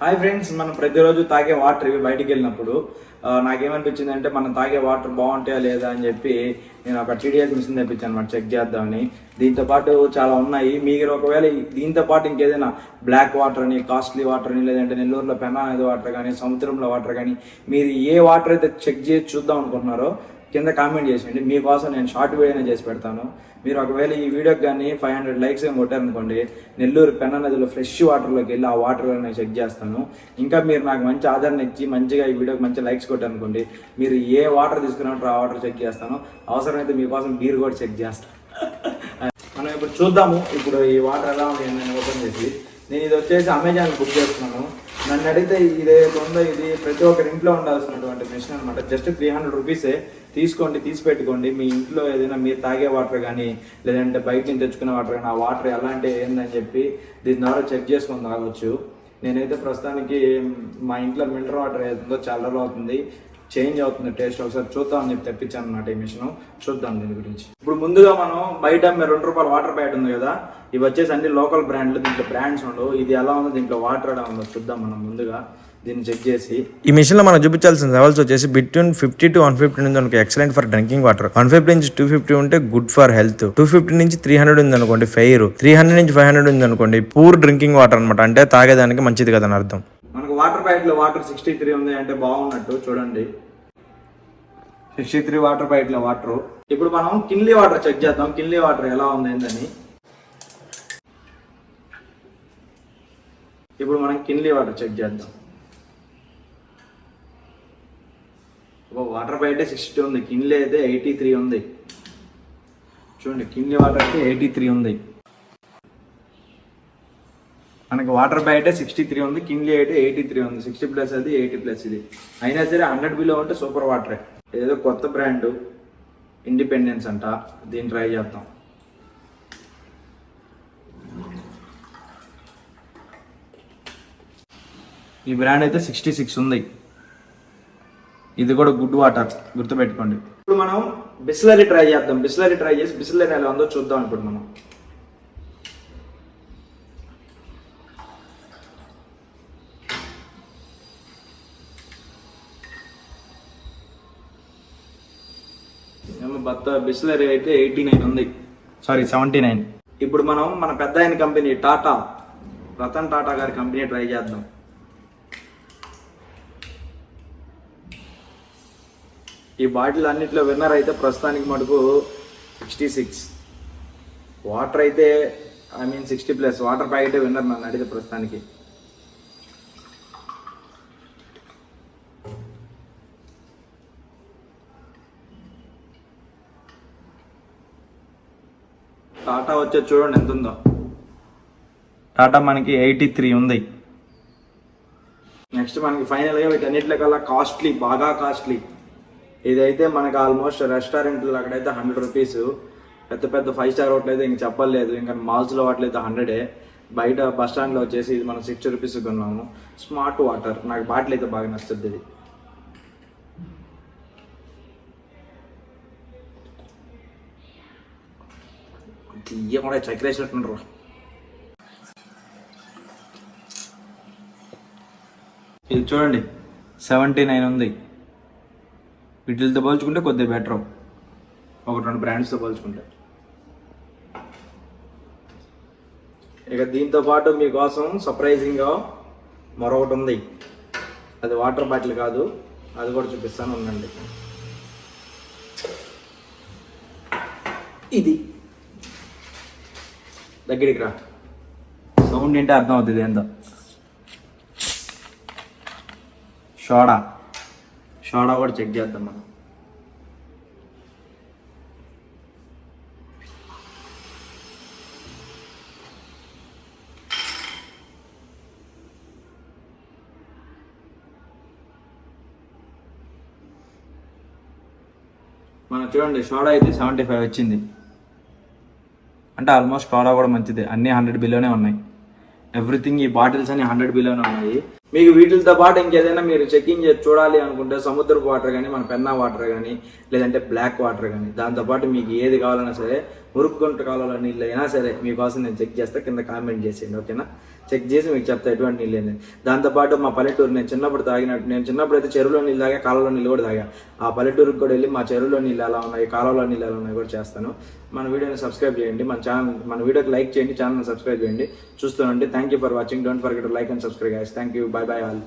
Hi friends మనం ప్రతిరోజు తాగే వాటర్ ఇవి బయటికి వెళ్ళినప్పుడు నాకేమనిపించింది అంటే మనం తాగే వాటర్ బాగుంటాయా లేదా అని చెప్పి నేను ఒక టీడీఎస్ మిషన్ తెప్పించాను అనమాట చెక్ చేద్దామని. దీంతో పాటు చాలా ఉన్నాయి. మీరు ఒకవేళ దీంతో పాటు ఇంకేదైనా బ్లాక్ వాటర్ అని కాస్ట్లీ వాటర్ అని లేదంటే నెల్లూరులో పెనా వాటర్ కానీ సముద్రంలో వాటర్ కానీ మీరు ఏ వాటర్ అయితే చెక్ చేసి చూద్దాం అనుకుంటున్నారో కింద కామెంట్ చేసేయండి. మీకోసం నేను షార్ట్ వీడియోనే చేసి పెడతాను. మీరు ఒకవేళ ఈ వీడియోకి కానీ ఫైవ్ హండ్రెడ్ లైక్స్ ఏమి కొట్టారనుకోండి నెల్లూరు పెన్న నదిలో ఫ్రెష్ వాటర్లోకి వెళ్ళి ఆ వాటర్ నేను చెక్ చేస్తాను. ఇంకా మీరు నాకు మంచి ఆదరణ ఇచ్చి మంచిగా ఈ వీడియోకి మంచి లైక్స్ కొట్టారనుకోండి మీరు ఏ వాటర్ తీసుకున్నట్టు ఆ వాటర్ చెక్ చేస్తాను. అవసరమైతే మీకోసం బీర్ కూడా చెక్ చేస్తాను. మనం ఇప్పుడు చూద్దాము ఇప్పుడు ఈ వాటర్ ఎలా ఉంది నేను ఓపెన్ చేసి. నేను ఇది వచ్చేసి అమెజాన్ బుక్ చేస్తున్నాను. నన్ను అడిగితే ఇది ఏదైతే ఉందో ఇది ప్రతి ఒక్కరి ఇంట్లో ఉండాల్సినటువంటి మిషన్ అనమాట జస్ట్ త్రీ హండ్రెడ్ రూపీసే తీసుకోండి తీసి పెట్టుకోండి. మీ ఇంట్లో ఏదైనా మీరు తాగే వాటర్ కానీ లేదంటే బయట నుంచి తెచ్చుకునే వాటర్ కానీ ఆ వాటర్ ఎలాంటి ఏందని చెప్పి దీని ద్వారా చెక్ చేసుకొని తాగొచ్చు. నేనైతే ప్రస్తుతానికి మా ఇంట్లో మినరల్ వాటర్ ఏదో చాలా రోజులు అవుతుంది. చేంజ్ అవుతుంది టేస్ట్ ఒకసారి చూద్దాం అని చెప్పి తెప్పించాను అన్నమాట ఈ మిషన్. చూద్దాం దీని గురించి. ఇప్పుడు ముందుగా మనం బయట మీరు రెండు రూపాయల వాటర్ ప్యాడ్ ఉంది కదా ఇవి వచ్చేసి అన్ని లోకల్ బ్రాండ్లు దీంట్లో బ్రాండ్స్ ఉండవు ఇది ఎలా ఉందో దీంట్లో వాటర్ ఎలా ఉందో చూద్దాం మనం ముందుగా దీన్ని చెక్ చేసి. ఈ మిషన్లో మనం చూపించాల్సిన లెవెల్స్ వచ్చేసి between fifty to one fifty నుంచి అనుకో excellent for drinking water one fifty నుంచి టూ ఫిఫ్టీ ఉంటే good for health two fifty నుంచి త్రీ హండ్రెడ్ ఉంది అనుకోండి ఫెయిర్ త్రీ హండ్రెడ్ నుంచి ఫైవ్ హండ్రెడ్ ఉంది అనుకోండి పూర్ డ్రింకింగ్ వాటర్ అనమాట అంటే తాగేదానికి మంచిది కదా అని అర్థం. వాటర్ ప్యాకెట్లో వాటర్ సిక్స్టీ త్రీ ఉంది అంటే బాగున్నట్టు చూడండి. సిక్స్టీ త్రీ వాటర్ ప్యాకెట్లో వాటర్. ఇప్పుడు మనం కిన్లీ వాటర్ చెక్ చేద్దాం. కిన్లీ వాటర్ ఎలా ఉంది ఏంటని ఇప్పుడు మనం కిన్లీ వాటర్ చెక్ చేద్దాం. వాటర్ ప్యాకెట్ సిక్స్టీ ఉంది. కిన్లీ అయితే ఎయిటీ త్రీ ఉంది. చూడండి కిన్లీ వాటర్ అయితే ఎయిటీ త్రీ ఉంది. మనకి వాటర్ బయట సిక్స్టీ త్రీ ఉంది కింగ్లీ అయితే ఎయిటీ త్రీ ఉంది సిక్స్టీ ప్లస్ అది ఎయిటీ ప్లస్ ఇది. అయినా సరే హండ్రెడ్ బిలో ఉంటే సూపర్ వాటరే. ఏదో కొత్త బ్రాండ్ ఇండిపెండెన్స్ అంట దీన్ని ట్రై చేద్దాం. ఈ బ్రాండ్ అయితే సిక్స్టీ సిక్స్ ఉంది. ఇది కూడా గుడ్ వాటర్ గుర్తుపెట్టుకోండి. ఇప్పుడు మనం బిస్లరీ ట్రై చేద్దాం. బిస్లరీ ట్రై చేసి బిస్లరీ ఎలా ఉందో చూద్దాం ఇప్పుడు మనం. బత్త బిస్లరీ అయితే ఎయిటీ నైన్ ఉంది. సారీ సెవెంటీ నైన్ ఇప్పుడు మనం మన పెద్ద అయిన కంపెనీ టాటా రతన్ టాటా గారి కంపెనీ ట్రై చేద్దాం. ఈ బాటిల్ అన్నిట్లో విన్నర్ అయితే ప్రస్తుతానికి మటుకు సిక్స్టీ సిక్స్ వాటర్ అయితే I mean sixty plus water packet winner నన్ను అడిగితే ప్రస్తుతానికి. టాటా వచ్చే చూడండి ఎంత ఉందో టాటా మనకి ఎయిటీ త్రీ ఉంది. నెక్స్ట్ మనకి ఫైనల్గా వీటన్నిటిలో కల్లా కాస్ట్లీ బాగా కాస్ట్లీ ఇదైతే మనకి ఆల్మోస్ట్ రెస్టారెంట్లో అక్కడైతే హండ్రెడ్ రూపీస్ పెద్ద పెద్ద ఫైవ్ స్టార్ హోటల్ అయితే ఇంక చెప్పలేదు. ఇంకా మాల్స్లో వాటిలో అయితే హండ్రెడే బయట బస్ స్టాండ్లో వచ్చేసి ఇది మనం సిక్స్టీ రూపీస్ కొన్నాము. స్మార్ట్ వాటర్ నాకు బాటిల్ అయితే బాగా నచ్చుతుంది ఇది. తీయ కూడా చక్రేసినట్టున్నారు ఇది చూడండి సెవెంటీ నైన్ ఉంది. వీటితో పోల్చుకుంటే కొద్దిగా బెటర్ ఒక రెండు బ్రాండ్స్తో పోల్చుకుంటే. ఇక దీంతో పాటు మీకోసం సర్ప్రైజింగ్గా మరొకటి ఉంది. అది వాటర్ బాటిల్ కాదు అది కూడా చూపిస్తాను ఉందండి ఇది. దగ్గరికి రా. సౌండ్ ఏంటో అర్థం అవుతుంది ఏందో. షోడా. షోడా కూడా చెక్ చేద్దాం మనం. మనం చూడండి షోడా అయితే సెవెంటీ ఫైవ్ వచ్చింది. అంటే ఆల్మోస్ట్ షోడా కూడా మంచిదే. అన్ని హండ్రెడ్ బిలోనే ఉన్నాయి. ఎవ్రీథింగ్ ఈ బాటిల్స్ అన్ని హండ్రెడ్ బిలోనే ఉన్నాయి. మీకు వీటితో పాటు ఇంకేదైనా మీరు చెకింగ్ చేసి చూడాలి అనుకుంటే సముద్రపు వాటర్ కానీ మన పెన్నా వాటర్ కానీ లేదంటే బ్లాక్ వాటర్ కానీ దాంతోపాటు మీకు ఏది కావాలన్నా సరే మురుగుంట కాలంలో నీళ్ళు అయినా సరే మీకోసం నేను చెక్ చేస్తా కింద కామెంట్ చేసేయండి ఓకేనా? చెక్ చేసి మీకు చెప్తా ఎటువంటి నీళ్ళు ఏంది దాంతోపాటు మా పల్లెటూరు నేను చిన్నప్పుడు తాగినట్టు నేను చిన్నప్పుడు అయితే చెరువులో నీళ్ళు తాగా కాలంలో నీళ్ళు కూడా తాగా. ఆ పల్లెటూరుకి కూడా వెళ్ళి మా చెరువులో నీళ్ళు ఎలా ఉన్నాయి కాలంలో నీళ్ళు ఎలా ఉన్నాయి కూడా చేస్తాను. మన వీడియోని సబ్స్క్రైబ్ చేయండి మన ఛానల్ మన వీడియోకి లైక్ చేయండి ఛానల్ సబ్స్క్రైబ్ చేయండి. చూస్తానండి. Thank you for watching don't forget like and subscribe guys thank you bye bye all